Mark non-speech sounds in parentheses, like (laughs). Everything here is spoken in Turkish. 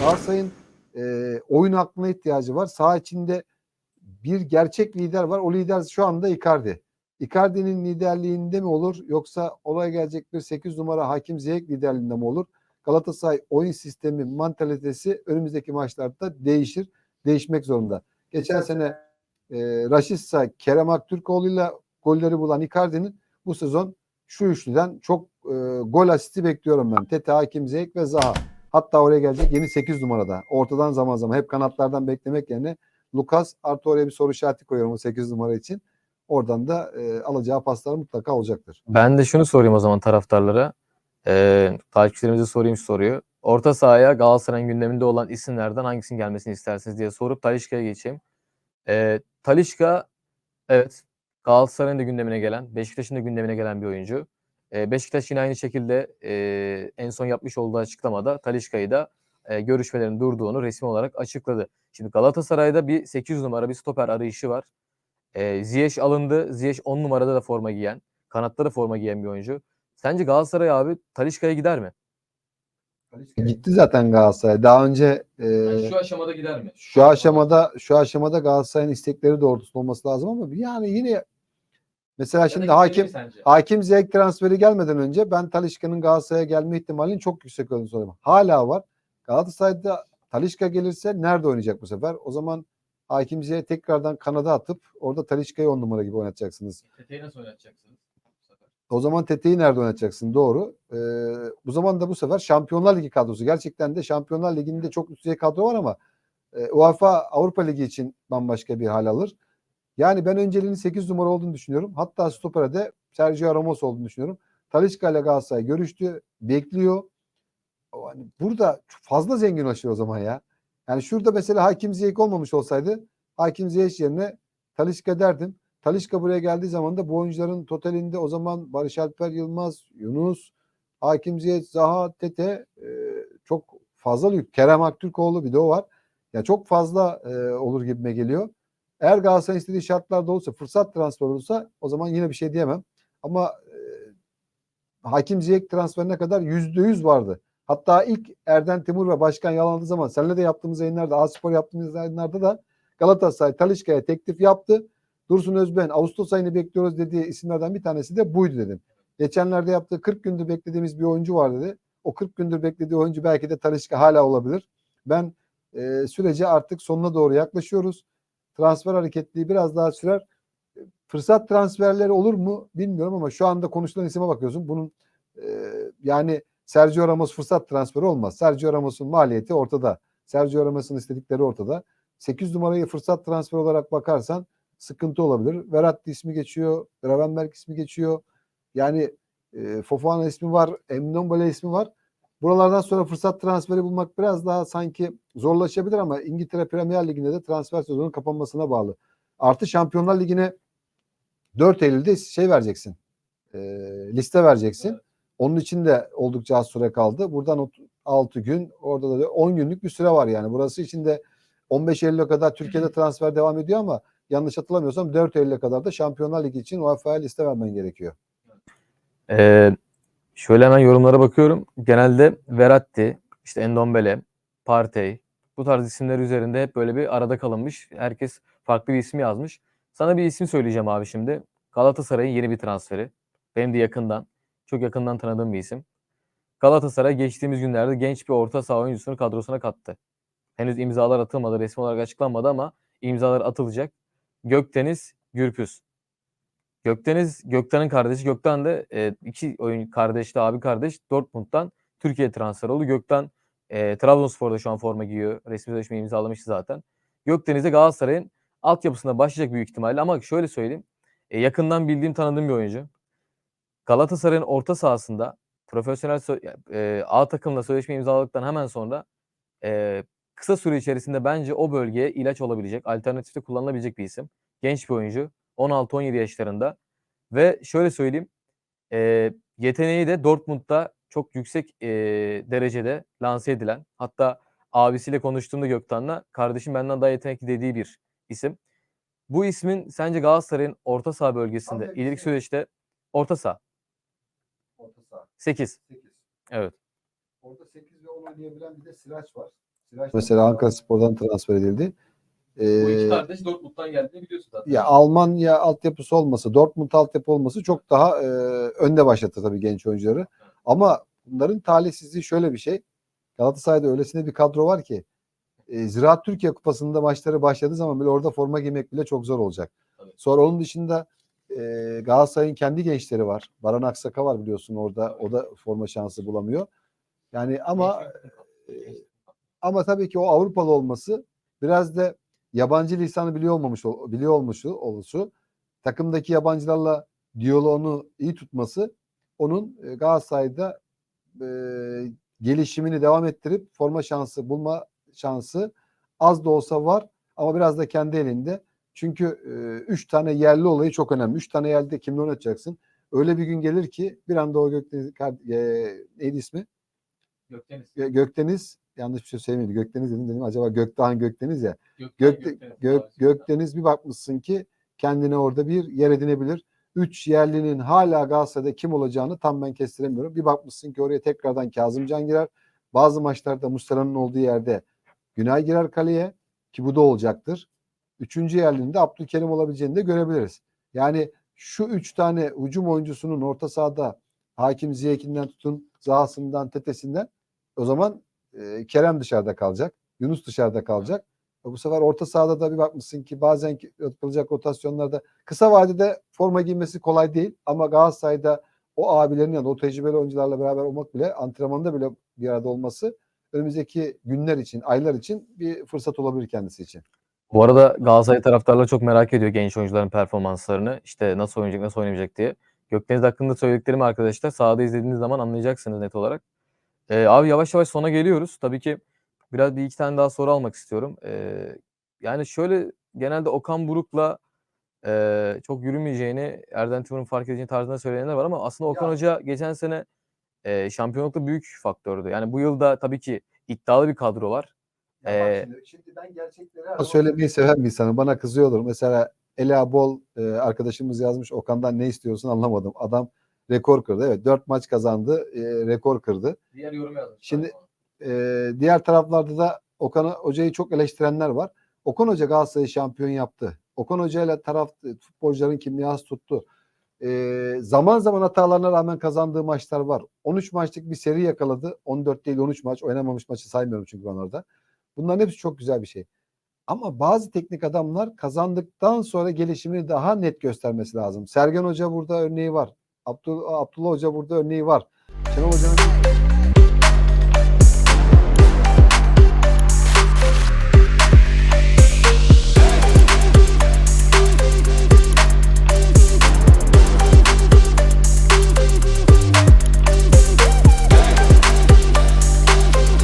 Galatasaray'ın e, oyun aklına ihtiyacı var. Saha içinde bir gerçek lider var. O lider şu anda Icardi. Icardi'nin liderliğinde mi olur yoksa olaya gelecek bir 8 numara Hakim Ziyech liderliğinde mi olur? Galatasaray oyun sistemi, mantalitesi önümüzdeki maçlarda değişir. Değişmek zorunda. Geçen sene e, Raşitsa, Kerem Aktürkoğlu'yla golleri bulan Icardi'nin bu sezon şu üçlüden çok e, gol asisti bekliyorum ben. Tete, Hakim Ziyech ve Zaha. Hatta oraya gelecek yeni 8 numarada. Ortadan zaman zaman hep kanatlardan beklemek yerine Lucas artı oraya bir soru işareti koyuyorum o 8 numara için. Oradan da e, alacağı paslar mutlaka olacaktır. Ben de şunu sorayım o zaman taraftarlara. Ee, takipçilerimize sorayım şu soruyu. Orta sahaya Galatasaray'ın gündeminde olan isimlerden hangisinin gelmesini istersiniz diye sorup Talişka'ya geçeyim. Ee, Talişka evet Galatasaray'ın da gündemine gelen, Beşiktaş'ın da gündemine gelen bir oyuncu. Ee, Beşiktaş yine aynı şekilde e, en son yapmış olduğu açıklamada Talişka'yı da e, görüşmelerin durduğunu resmi olarak açıkladı. Şimdi Galatasaray'da bir 800 numara bir stoper arayışı var. E, Ziyech alındı. Ziyech 10 numarada da forma giyen, kanatta da forma giyen bir oyuncu. Sence Galatasaray abi Talişka'ya gider mi? Gitti zaten Galatasaray. Daha önce e, şu aşamada gider mi? şu aşamada şu aşamada Galatasaray'ın istekleri doğrultusunda olması lazım ama yani yine mesela şimdi hakim Hakim Ziyech transferi gelmeden önce ben Talişka'nın Galatasaray'a gelme ihtimalinin çok yüksek olduğunu söyledim. Hala var. Galatasaray'da Talişka gelirse nerede oynayacak bu sefer? O zaman Hakim Ziyech'i tekrardan kanada atıp orada Talişka'yı on numara gibi oynatacaksınız. Tete'yi nasıl oynatacaksınız? O zaman Tete'yi nerede oynatacaksın? Doğru. Ee, bu zaman da bu sefer Şampiyonlar Ligi kadrosu. Gerçekten de Şampiyonlar Ligi'nde çok üst düzey kadro var ama e, UEFA Avrupa Ligi için bambaşka bir hal alır. Yani ben önceliğinin 8 numara olduğunu düşünüyorum. Hatta stopere de Sergio Ramos olduğunu düşünüyorum. Talisca ile Galatasaray görüştü. Bekliyor. Yani burada fazla zenginleşiyor o zaman ya. Yani şurada mesela Hakim Ziyech olmamış olsaydı Hakim Ziyech yerine Talisca derdim. Talisca buraya geldiği zaman da bu oyuncuların totalinde o zaman Barış Alper Yılmaz, Yunus, Hakim Ziyech, Zaha, Tete e, çok fazla büyük. Kerem Aktürkoğlu bir de o var. Ya çok fazla e, olur gibime geliyor. Eğer Galatasaray istediği şartlarda olursa, fırsat transfer olursa o zaman yine bir şey diyemem. Ama e, Hakim Ziyech transferine kadar yüzde yüz vardı. Hatta ilk Erden Timur ve Başkan yalanladığı zaman seninle de yaptığımız yayınlarda, A-Spor yaptığımız yayınlarda da Galatasaray Talişka'ya teklif yaptı. Dursun Özben Ağustos ayını bekliyoruz dediği isimlerden bir tanesi de buydu dedim. Geçenlerde yaptığı 40 gündür beklediğimiz bir oyuncu var dedi. O 40 gündür beklediği oyuncu belki de Talişka hala olabilir. Ben e, sürece artık sonuna doğru yaklaşıyoruz. Transfer hareketliği biraz daha sürer. Fırsat transferleri olur mu bilmiyorum ama şu anda konuşulan isime bakıyorsun. Bunun e, yani Sergio Ramos fırsat transferi olmaz. Sergio Ramos'un maliyeti ortada. Sergio Ramos'un istedikleri ortada. 8 numarayı fırsat transferi olarak bakarsan sıkıntı olabilir. Verratti ismi geçiyor. Gravenberg ismi geçiyor. Yani e, Fofana ismi var. Emnonbele ismi var. Buralardan sonra fırsat transferi bulmak biraz daha sanki zorlaşabilir ama İngiltere Premier Ligi'nde de transfer sezonunun kapanmasına bağlı. Artı Şampiyonlar Ligi'ne 4 Eylül'de şey vereceksin. E, liste vereceksin. Evet. Onun için de oldukça az süre kaldı. Buradan 6 gün, orada da 10 günlük bir süre var yani. Burası için de 15 Eylül'e kadar Türkiye'de (laughs) transfer devam ediyor ama yanlış hatırlamıyorsam 4 Eylül'e kadar da Şampiyonlar Ligi için UEFA'ya liste vermen gerekiyor. Ee, şöyle hemen yorumlara bakıyorum. Genelde Verratti, işte Endombele, Partey bu tarz isimler üzerinde hep böyle bir arada kalınmış. Herkes farklı bir isim yazmış. Sana bir isim söyleyeceğim abi şimdi. Galatasaray'ın yeni bir transferi. Benim de yakından, çok yakından tanıdığım bir isim. Galatasaray geçtiğimiz günlerde genç bir orta saha oyuncusunu kadrosuna kattı. Henüz imzalar atılmadı, resmi olarak açıklanmadı ama imzalar atılacak. Gökdeniz Gürpüz. Gökdeniz, Gökten'in kardeşi. Gökten de e, iki oyun kardeşli abi kardeş Dortmund'dan Türkiye transfer oldu. Gökten e, Trabzonspor'da şu an forma giyiyor. Resmi sözleşmeyi imzalamıştı zaten. Gökdeniz de Galatasaray'ın altyapısında başlayacak büyük ihtimalle ama şöyle söyleyeyim. E, yakından bildiğim tanıdığım bir oyuncu. Galatasaray'ın orta sahasında profesyonel e, A takımla sözleşme imzaladıktan hemen sonra e, kısa süre içerisinde bence o bölgeye ilaç olabilecek, alternatifte kullanılabilecek bir isim. Genç bir oyuncu. 16-17 yaşlarında. Ve şöyle söyleyeyim. E, yeteneği de Dortmund'da çok yüksek e, derecede lanse edilen. Hatta abisiyle konuştuğumda Göktan'la kardeşim benden daha yetenekli dediği bir isim. Bu ismin sence Galatasaray'ın orta saha bölgesinde Abi, ileriki süreçte orta saha Orta saha. 8. 8. Evet. Orada 8 ve 10 oynayabilen bir de Sıraç var. Mesela Ankara Spor'dan transfer edildi. Bu iki Ee, kardeş Dortmund'dan geldiğini biliyorsun zaten. ya Almanya altyapısı olması, Dortmund altyapı olması çok daha e, önde başlattı tabii genç oyuncuları. Ama bunların talihsizliği şöyle bir şey. Galatasaray'da öylesine bir kadro var ki e, Ziraat Türkiye Kupası'nda maçları başladığı zaman bile orada forma giymek bile çok zor olacak. Tabii. Sonra onun dışında e, Galatasaray'ın kendi gençleri var. Baran Aksaka var biliyorsun orada. O da forma şansı bulamıyor. Yani ama e, ama tabii ki o Avrupalı olması biraz da yabancı lisanı biliyor olmamış ol- biliyor olmuşu oluşu takımdaki yabancılarla diyaloğunu iyi tutması onun e, Galatasaray'da e, gelişimini devam ettirip forma şansı bulma şansı az da olsa var ama biraz da kendi elinde. Çünkü 3 tane yerli olayı çok önemli. 3 tane yerli de kimle oynatacaksın? Öyle bir gün gelir ki bir anda o Gökdeniz e, neydi ismi? Gökdeniz. Gö- Gökdeniz yanlış bir şey söylemedi. Gökdeniz dedim dedim acaba Gökdoğan Gökdeniz ya. Gökten, Gök, Gökdeniz. Gök, Gökdeniz bir bakmışsın ki kendine orada bir yer edinebilir. Üç yerlinin hala Galatasaray'da kim olacağını tam ben kestiremiyorum. Bir bakmışsın ki oraya tekrardan Kazımcan girer. Bazı maçlarda Muslera'nın olduğu yerde Günay girer kaleye ki bu da olacaktır. Üçüncü yerlinin de Abdülkerim olabileceğini de görebiliriz. Yani şu üç tane hücum oyuncusunun orta sahada Hakim Ziyek'inden tutun Zaha'sından, Tetesi'nden o zaman e, Kerem dışarıda kalacak. Yunus dışarıda kalacak. E Bu sefer orta sahada da bir bakmışsın ki bazen yapılacak rotasyonlarda kısa vadede forma giymesi kolay değil ama Galatasaray'da o abilerin yanında o tecrübeli oyuncularla beraber olmak bile antrenmanda bile bir arada olması önümüzdeki günler için, aylar için bir fırsat olabilir kendisi için. Bu arada Galatasaray taraftarları çok merak ediyor genç oyuncuların performanslarını. İşte nasıl oynayacak, nasıl oynamayacak diye. Gökdeniz hakkında söylediklerimi arkadaşlar sahada izlediğiniz zaman anlayacaksınız net olarak. Ee, abi yavaş yavaş sona geliyoruz. Tabii ki biraz bir iki tane daha soru almak istiyorum. Ee, yani şöyle genelde Okan Buruk'la e, çok yürümeyeceğini Erden Timur'un fark edeceğini tarzında söyleyenler var ama aslında Okan Ya. Hoca geçen sene e, şampiyonlukta büyük faktördü. Yani bu yılda tabii ki iddialı bir kadro var. Ee, şimdi, ben gerçekleri söylemeyi seven bir insanım. Bana kızıyorlar. Mesela Ela Bol e, arkadaşımız yazmış Okan'dan ne istiyorsun anlamadım. Adam rekor kırdı. Evet 4 maç kazandı. e, rekor kırdı. Diğer yorum yazmış. Şimdi e, diğer taraflarda da Okan Hoca'yı çok eleştirenler var. Okan Hoca Galatasaray'ı şampiyon yaptı. Okan Hoca ile taraf futbolcuların kimyası tuttu. E, zaman zaman hatalarına rağmen kazandığı maçlar var. 13 maçlık bir seri yakaladı. 14 değil 13 maç. Oynamamış maçı saymıyorum çünkü ben orada. Bunların hepsi çok güzel bir şey. Ama bazı teknik adamlar kazandıktan sonra gelişimini daha net göstermesi lazım. Sergen Hoca burada örneği var. Abdul, Abdullah Hoca burada örneği var. Şenol Hoca'nın